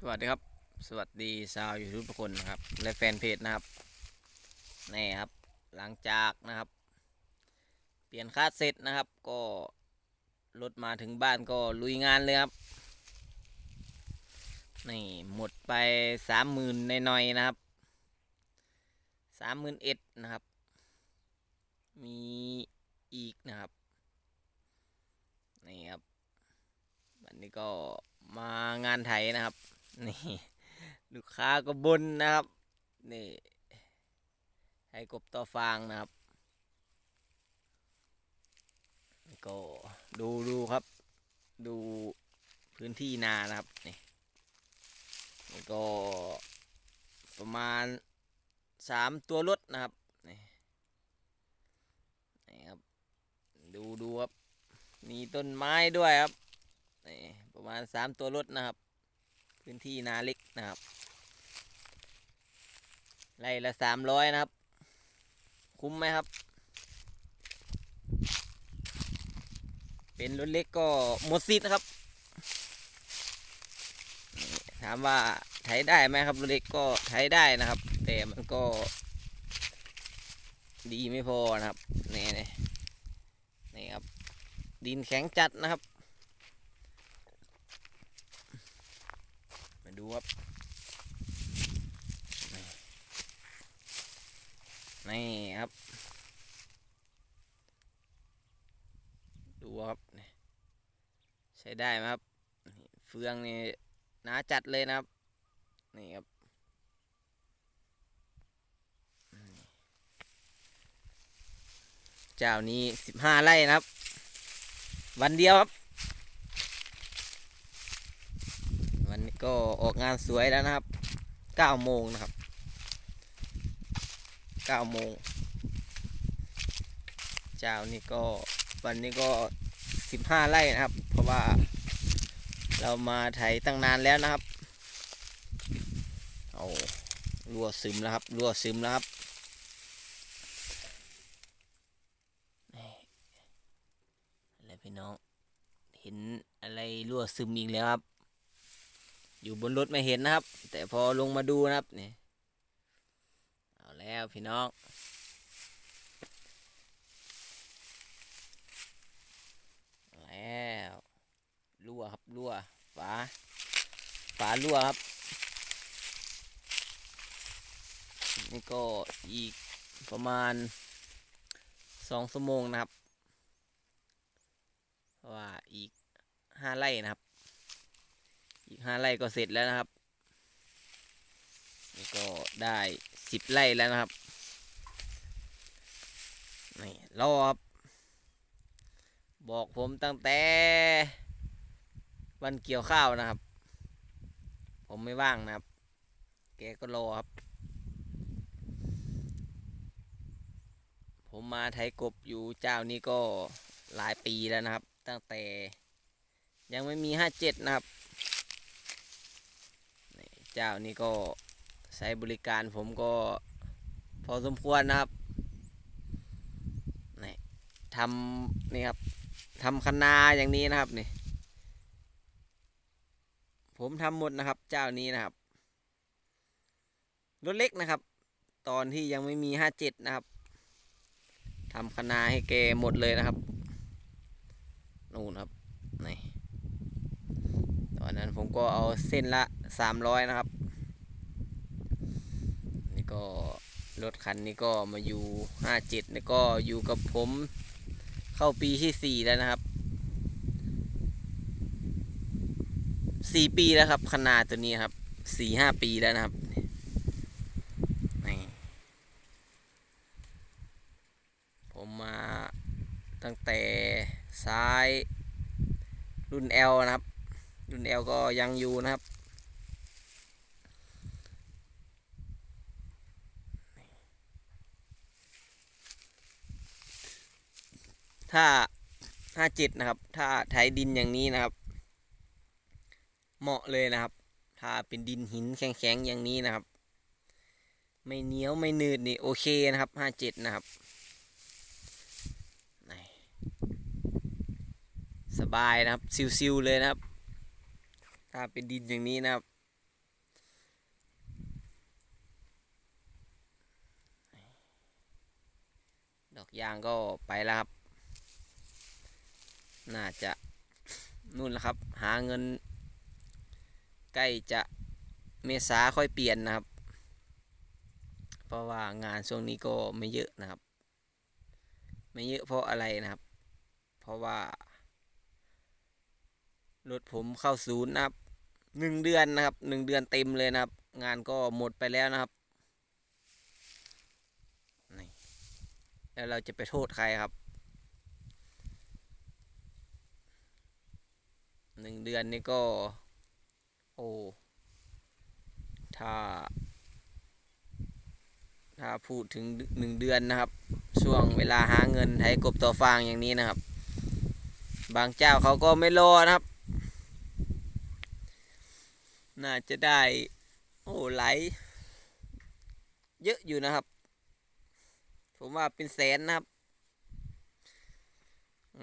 สวัสดีครับ สวัสดีชาวยูทูบทุกคนนะครับ และแฟนเพจนะครับนี่ครับ หลังจากนะครับ เปลี่ยนคาดเสร็จนะครับ ก็รถมาถึงบ้านก็ลุยงานเลยครับนี่หมดไปสามหมื่นหน่อยๆนะครับสามหมื่นเอ็ดนะครับ มีอีกนะครับนี่ครับวันนี้ก็มางานไถนะครับ นี่ลูกค้าก็บนนะครับ นี่ ให้กบต่อฟางนะครับก็ดูดูครับ ดูพื้นที่นานะครับนี่นี่ก็ประมาณสามตัวรถนะครับนี่นี่ครับดูดูครับมีต้นไม้ด้วยครับนี่ประมาณสามตัวรถนะครับ พื้นที่นาเล็กนะครับไร่ละสามร้อยนะครับ คุ้มไหมครับ เป็นรถเล็กก็หมดสิทธิ์นะครับ ถามว่าไถได้ไหมครับรถเล็กก็ไถได้นะครับ แต่มันก็ ดีไม่พอนะครับนี่นี่นี่ครับ ดินแข็งจัดนะครับ มา ดูครับนี่ครับ ดูครับใช้ได้ไหมครับ เฟืองนี่หนาจัดเลยนะครับ นี่ครับเจ้านี้สิบห้าไร่นะครับ วันเดียวครับ วันนี้ก็ออกงานสวยแล้วนะครับเก้าโมงนะครับเก้าโมงเจ้านี่ก็วันนี้ก็สิบห้าไร่นะครับ เพราะว่าเรามาไถตั้งนานแล้วนะครับเอารั่วซึมแล้วครับรั่วซึมแล้วครับอะไรพี่น้อง เห็นอะไรรั่วซึมอีกแล้วครับ อยู่บนรถไม่เห็นนะครับ แต่พอลงมาดูนะครับนี่เอาแล้วพี่น้องแล้วรั่วครับรั่วฝาฝารั่วครับ นี่ก็อีกประมาณสองชั่วโมงนะครับ ว่าอีกห้าไร่นะครับ อีกห้าไร่ก็เสร็จแล้วนะครับนี่ก็ได้สิบไร่แล้วนะครับนี่รอครับบอกผมตั้งแต่วันเกี่ยวข้าวนะครับ ผมไม่ว่างนะครับ แกก็รอครับ ผมมาไทยกบอยู่เจ้านี้ก็หลายปีแล้วนะครับ ตั้งแต่ยังไม่มีห้าเจ็ดนะครับ เจ้านี้ก็ใช้บริการผมก็พอสมควรนะครับนี่ทำนี่ครับทำคันนาอย่างนี้นะครับนี่ ผมทำหมดนะครับ เจ้านี้นะครับรถเล็กนะครับ ตอนที่ยังไม่มีห้าเจ็ดนะครับทำคันนาให้แกหมดเลยนะครับนู่นครับ อนนั้นผมก็เอาเส้นละสามร้อยนะครับ นี่ก็รถคันนี้ก็มาอยู่ห้าเจ็ดนี่ก็อยู่กับผมเข้าปีที่สี่แล้วนะครับสี่ปีแล้วครับขนาดตัวนี้ครับสี่ห้าปีแล้วนะครับนี่ผมมาตั้งแต่ซ้ายรุ่น L นะครับ รุ่น L ก็ยังอยู่นะครับ ถ้าห้าจ็ดนะครับ ถ้าไถดินอย่างนี้นะครับ เหมาะเลยนะครับ ถ้าเป็นดินหินแข็งๆอย่างนี้นะครับ ไม่เหนียวไม่หนืดนี่โอเคนะครับห้าเจ็ดนะครับสบายนะครับ ซิวๆเลยนะครับ ถ้าเป็นดินอย่างนี้นะครับดอกยางก็ไปแล้วครับ น่าจะนู่นแล้วครับ หาเงิน ใกล้จะเมษาค่อยเปลี่ยนนะครับ เพราะว่างานช่วงนี้ก็ไม่เยอะนะครับ ไม่เยอะเพราะอะไรนะครับ เพราะว่า รถผมเข้าศูนย์นะครับหนึ่งเดือนนะครับหนึ่งเดือนเต็มเลยนะครับ งานก็หมดไปแล้วนะครับนี่แล้วเราจะไปโทษใครครับหนึ่งเดือนนี่ก็ โอ้ถ้า ถ้าพูดถึงหนึ่งเดือนนะครับ ช่วงเวลาหาเงินไถกบต่อฟางอย่างนี้นะครับ บางเจ้าเขาก็ไม่รอนะครับ น่าจะได้ โอ้ไหล เยอะอยู่นะครับ ผมว่าเป็นแสนนะครับ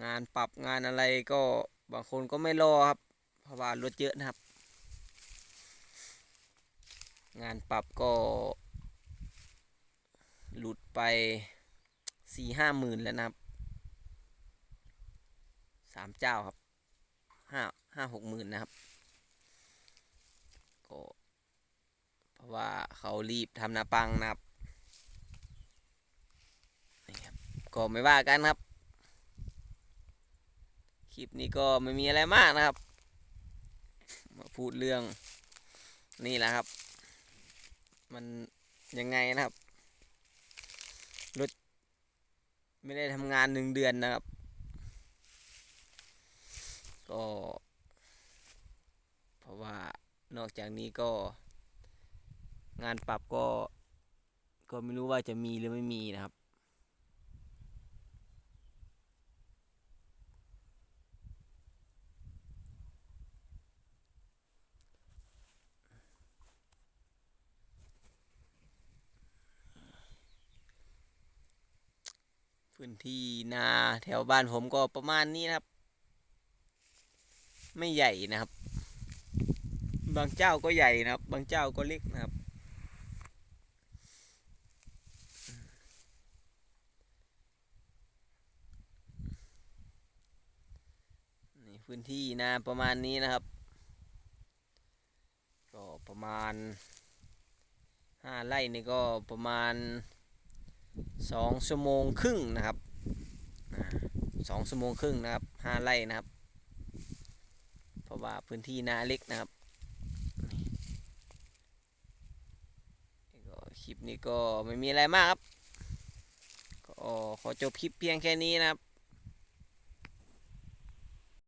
งานปรับงานอะไรก็บางคนก็ไม่รอครับ เพราะว่ารถเยอะนะครับ งานปรับก็ หลุดไปสี่ห้าหมื่นแล้วนะครับสามเจ้าครับห้าห้าหกหมื่นนะครับ เพราะว่าเขารีบทำนาปังนะครับนี่ครับก็ไม่ว่ากันครับ คลิปนี้ก็ไม่มีอะไรมากนะครับ มาพูดเรื่องนี่แหละครับ มันยังไงนะครับรถไม่ได้ทำงานหนึ่งเดือนนะครับ ก็ เพราะว่า นอกจากนี้ก็งานปรับก็ ก็ไม่รู้ว่าจะมีหรือไม่มีนะครับ พื้นที่นาแถวบ้านผมก็ประมาณนี้นะครับ ไม่ใหญ่นะครับ บางเจ้าก็ใหญ่นะครับ บางเจ้าก็เล็กนะครับ นี่พื้นที่นาประมาณนี้นะครับ ก็ประมาณห้าไร่นี่ก็ประมาณสองชั่วโมงครึ่งนะครับสองชั่วโมงครึ่งนะครับห้าไร่นะครับ เพราะว่าพื้นที่นาเล็กนะครับนี่ก็ คลิปนี้ก็ไม่มีอะไรมากครับก็ขอจบคลิปเพียงแค่นี้นะครับ